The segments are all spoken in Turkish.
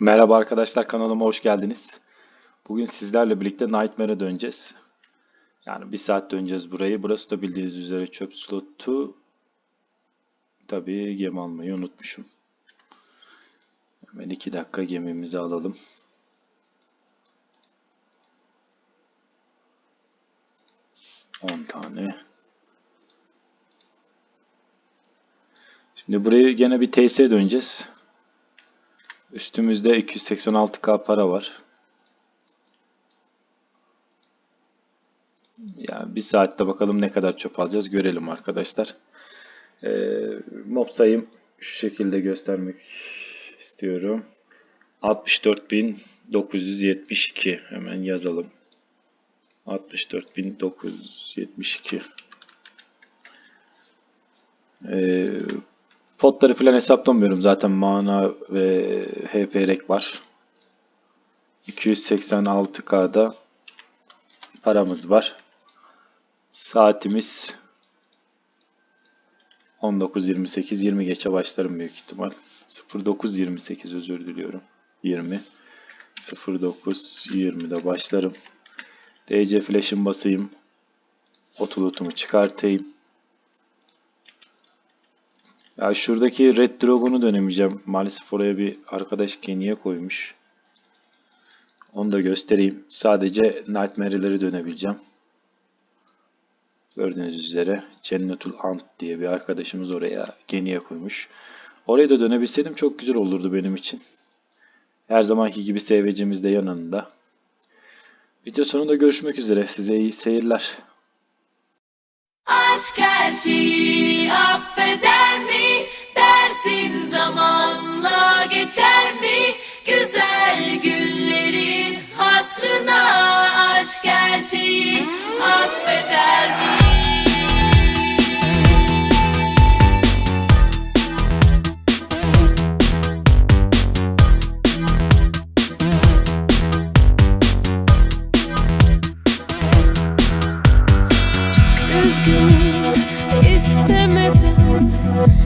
Merhaba arkadaşlar kanalıma hoş geldiniz. Bugün sizlerle birlikte Nightmare'a döneceğiz. Yani bir saat döneceğiz burayı. Burası da bildiğiniz üzere çöp slotu. Tabii gemi almayı unutmuşum. Hemen iki dakika gemimizi alalım. On tane. Şimdi burayı gene bir TS'ye döneceğiz. Üstümüzde 286k para var. Ya bir saatte bakalım ne kadar çöp alacağız görelim arkadaşlar. Ee, mob sayım şu şekilde göstermek istiyorum. 64.972 hemen yazalım. 64.972 ee, Potları falan hesaplamıyorum. Zaten mana ve HP rek var. 286K'da paramız var. Saatimiz 19.28 20 geçe başlarım büyük ihtimal. 09.28 özür diliyorum. 20 09.20'de başlarım. DC flash'ım basayım. Otulutumu çıkartayım. Ya şuradaki Red Dragon'u dönemeyeceğim. Maalesef oraya bir arkadaş geniye koymuş. Onu da göstereyim. Sadece Nightmare'leri dönebileceğim. Gördüğünüz üzere Cennetul Ant diye bir arkadaşımız oraya geniye koymuş. Oraya da dönebilseydim çok güzel olurdu benim için. Her zamanki gibi SVC'miz de yanında. Video sonunda görüşmek üzere. Size iyi seyirler. Aşk her şeyi affeder mi? Dersin zamanla geçer mi? Güzel günlerin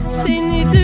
Seni dün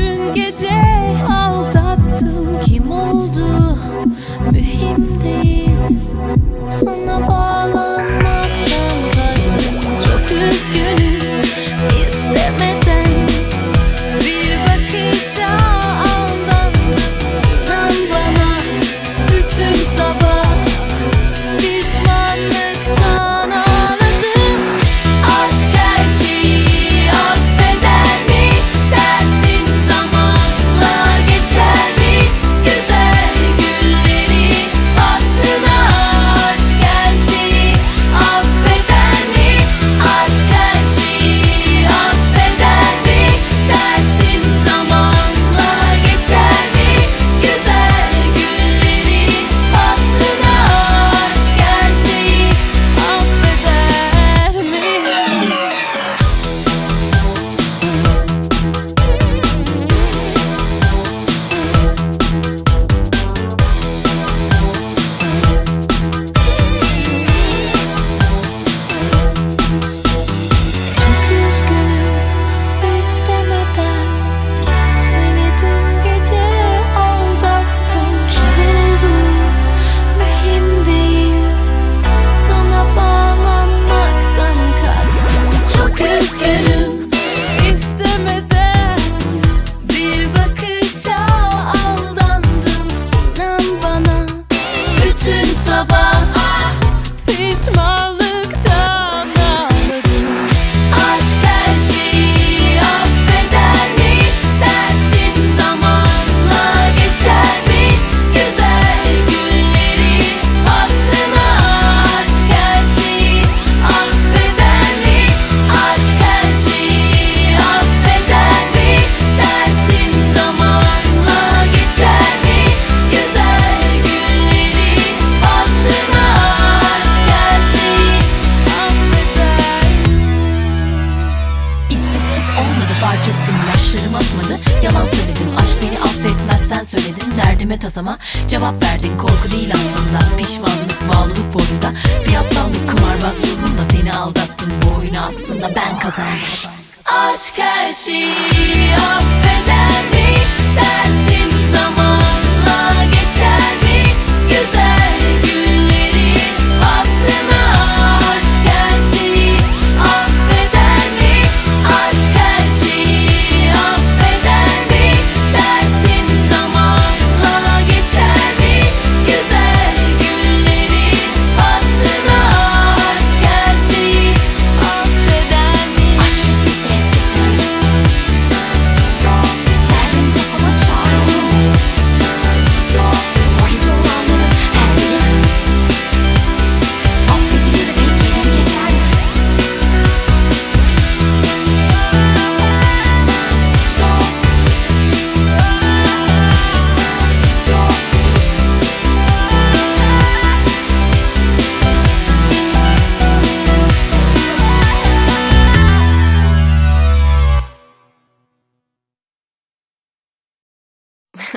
masama Cevap verdin korku değil aslında. Pişmanlık bağlılık boyunda. Bir aptallık kumarbaz ruhumla seni aldattım Bu oyunu aslında ben kazandım. Aşk her şeyi affeder mi? Dersin zamanla geçer mi? Güzel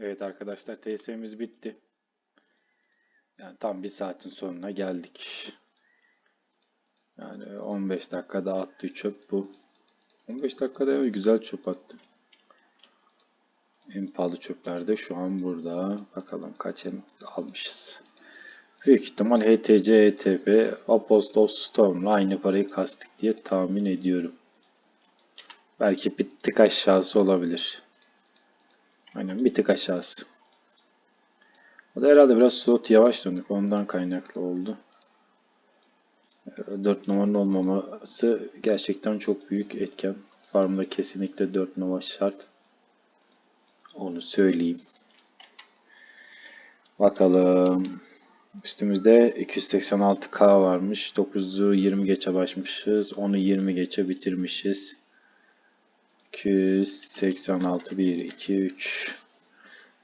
Evet arkadaşlar TS'miz bitti. Yani tam bir saatin sonuna geldik. Yani 15 dakikada attığı çöp bu. 15 dakikada güzel çöp attı. En pahalı çöpler de şu an burada. Bakalım kaç em almışız. Büyük ihtimal HTC, ETP, Apostle of Storm'la aynı parayı kastık diye tahmin ediyorum. Belki bir tık aşağısı olabilir. Aynen bir tık aşağısı. O da herhalde biraz slot yavaş döndük. Ondan kaynaklı oldu. 4 numaranın olmaması gerçekten çok büyük etken. Farmda kesinlikle 4 numara şart. Onu söyleyeyim. Bakalım. Üstümüzde 286k varmış. 9'u 20 geçe başmışız. 10'u 20 geçe bitirmişiz. 286 1 2 3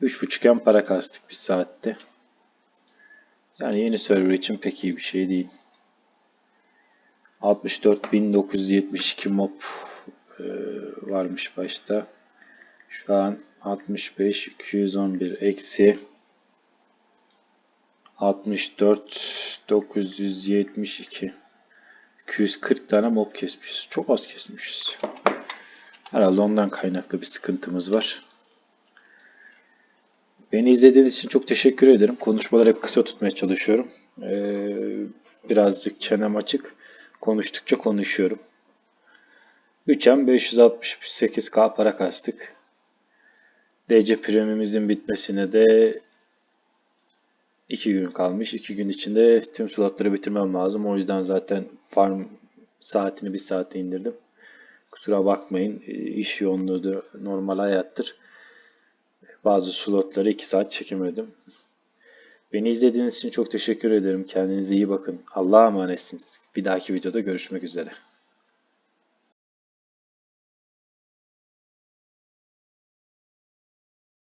3.5 m para kastık bir saatte. Yani yeni server için pek iyi bir şey değil. 64.972 mob e, varmış başta. Şu an 65 211 eksi 64 972 240 tane mob kesmişiz. Çok az kesmişiz. Herhalde ondan kaynaklı bir sıkıntımız var. Beni izlediğiniz için çok teşekkür ederim. Konuşmaları hep kısa tutmaya çalışıyorum. Ee, birazcık çenem açık. Konuştukça konuşuyorum. 3M 568K para kastık. DC premiumimizin bitmesine de 2 gün kalmış. 2 gün içinde tüm slotları bitirmem lazım. O yüzden zaten farm saatini bir saate indirdim. Kusura bakmayın. e, iş yoğunluğudur. Normal hayattır. Bazı slotları 2 saat çekemedim. Beni izlediğiniz için çok teşekkür ederim. Kendinize iyi bakın. Allah'a emanetsiniz. Bir dahaki videoda görüşmek üzere.